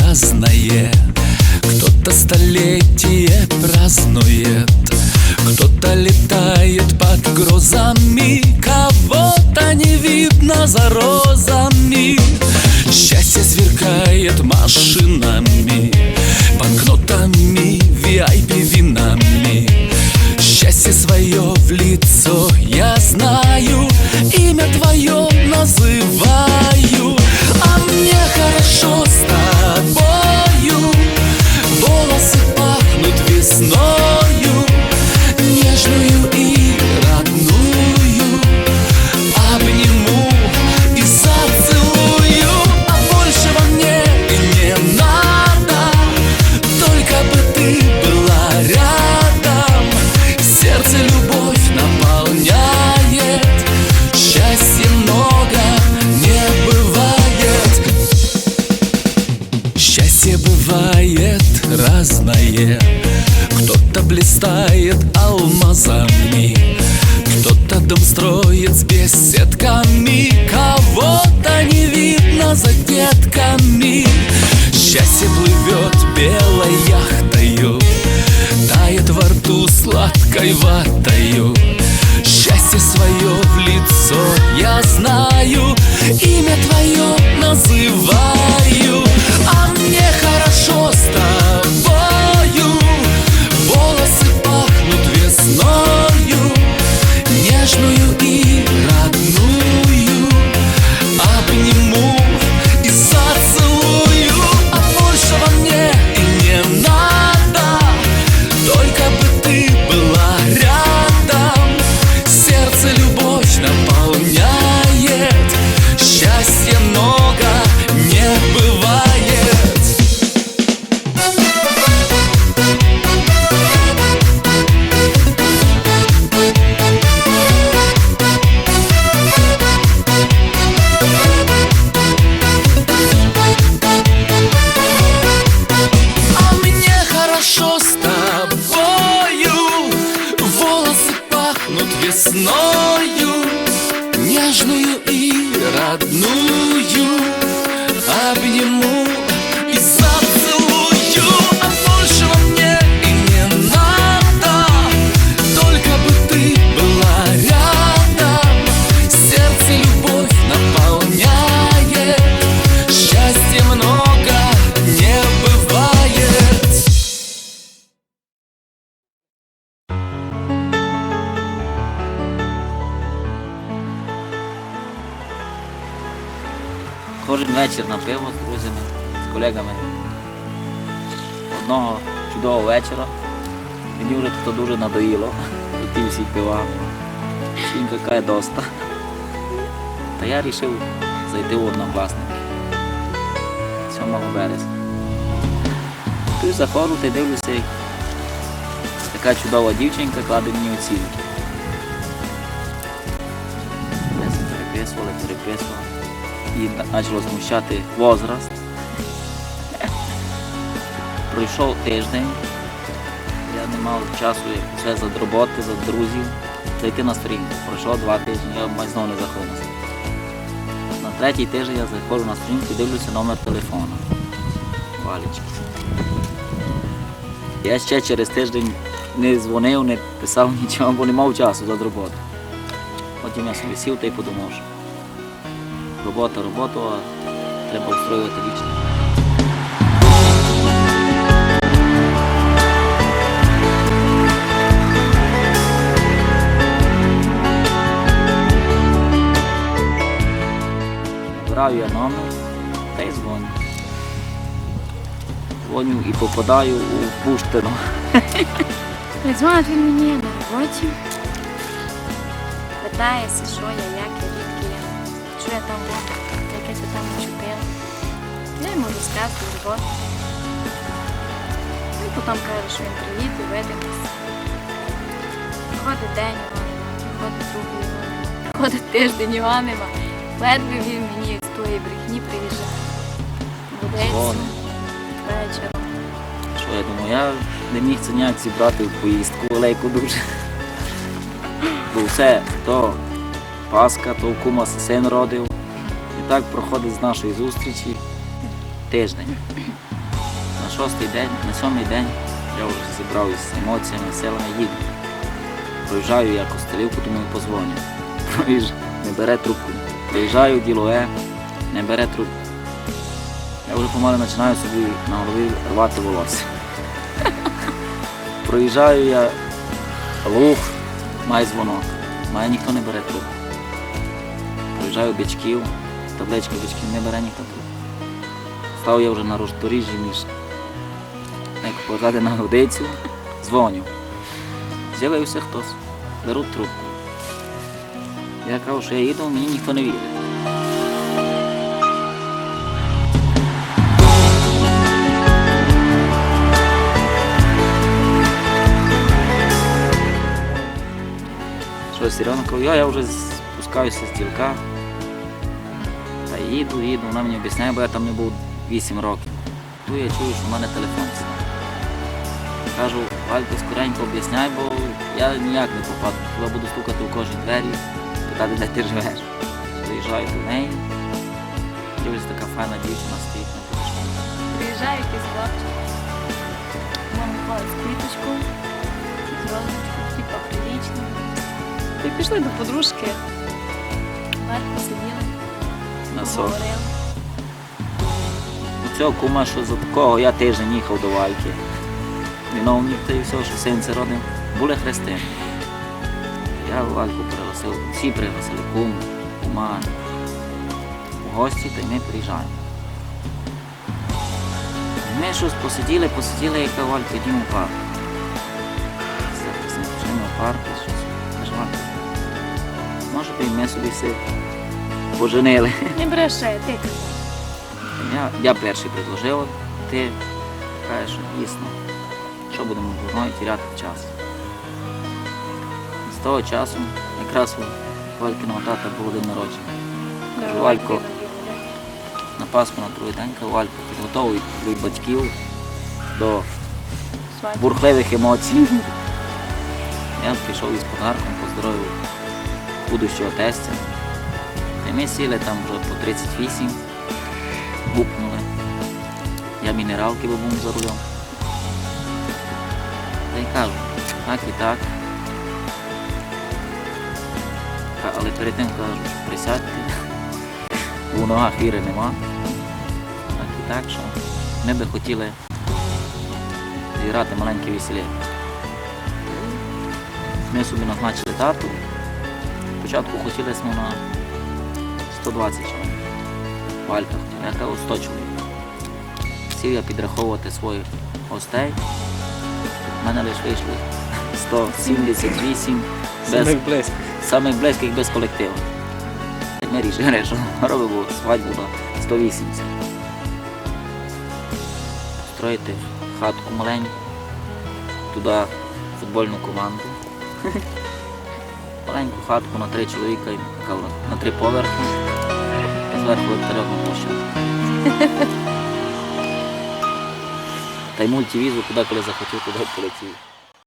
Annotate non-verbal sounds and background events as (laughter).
разное. Кто-то столетие празднует Кто-то летает под грозами Кого-то не видно за розами. Счастье сверкает машинами Обниму и зацелую А большего мне и не надо. Только бы ты была рядом Сердце любовь наполняет. Счастья много не бывает. Кожен вечір на колегами. Одного чудового вечора. Мені вже тут дуже надоїло. Ті всі пива. Жінка каже доста. Та я вирішив зайти в однокласники. 7 березня. Тут заходжу та дивлюся, як така чудова дівчинка кладе мені оцінки. Переписували, переписували і почало смущати возраст. Пройшов тиждень, я не мав часу все за роботи, за друзів, зайти на сторінку. Пройшло два тижні, я майже знову не заходив на третій тиждень я заходжу на сторінку і дивлюся номер телефону. Валічки. Я ще через тиждень не дзвонив, не писав (laughs) нічого, бо не мав часу за роботу. Потім я собі сів та й подумав, що робота, робота, треба устроювати вічно. Набираю я номер та й дзвоню. Дзвоню і попадаю у Пуштину. Дзвонить він мені на роботі. Питається, що я, як я, звідки я, що я там був, яке я там учупила. Я йому розказую роботу. Він потім каже, що він привіт, увидимось. Ходить день, ходить другий, ходить тиждень, його нема. Ледве він мені Дзвонить. вечором. Що я думаю, я не міг це ніяк зібрати в поїздку велику дуже. Бо все, то Пасха, то в кума син родив. І так проходить з нашої зустрічі тиждень. на шостий день, на сьомий день я вже зібрав із емоціями, силами їду. Проїжджаю я костелівку, думаю, позвоню. Проїж... Не бере трубку. Приїжджаю, ділове, не бере трубку. Я вже помалу починаю собі на голові рвати волосся. Проїжджаю я луг, має дзвонок. Має ніхто не бере трубку. Проїжджаю бичків, табличка бичків не бере ніхто трубку. Став я вже на роздоріжжі між як повертати на годицю, дзвоню. З'явився хтось, беруть трубку. Я кажу, що я їду, мені ніхто не вірить. Що Сірена я, я вже спускаюся з ділка. Та їду, їду, вона мені об'ясняє, бо я там не був 8 років. Ту я чую, що в мене телефон. Кажу, Валько, скоренько об'ясняй, бо я ніяк не попаду. Хіба буду стукати у кожній двері, питати, де ти живеш. Доїжджаю до неї. Дивлюсь, така файна дівчина стоїть на подушку. Приїжджає якийсь хлопчик. Мама ходить з квіточкою, з розочкою, типа прилічно. І пішли до подружки. Вверху сиділи, На сон. У цього кума, що за такого я тиждень їхав до Вальки. Виновник та і все, що син це родив, були хрестини. Я Вальку пригласив, всі пригласили кум, кума. У гості, та й ми приїжджаємо. Ми щось посиділи, посиділи, яка Валька, йдімо в парк. Пішли в парк, і ми собі все поженили. Не бреше, ти. Я, я перший предложив, ти кажеш, що дійсно, що будемо дурною тіряти час. З того часу якраз у Валькиного тата був день народження. Кажу, Валько, на Пасху на другий день, кажу, Валько, підготовуй батьків до бурхливих емоцій. Я прийшов із подарком, поздоровив будущого тестя. І ми сіли там вже по 38, гупнули. Я мінералки бо був за рулем. Та й кажу, так і так. Але перед тим кажу, що присядьте, у ногах віри нема. Так і так, що ми би хотіли зіграти маленьке весілля. Ми собі назначили дату. Спочатку хотіли ми на 120 чоловік. Валька хотіла, я кажу 100 чоловік. Сів я підраховувати своїх гостей. У мене лише вийшли 178 без, близьких. самих близьких без колективу. Ми рішили, що робимо свадьбу на 180. Строїти хатку маленьку, туди футбольну команду. Маленьку хатку на три чоловіка, на три поверхи, і зверху вертольотну площадку. (laughs) Та й мультивізу, куди коли захотів, туди полетів.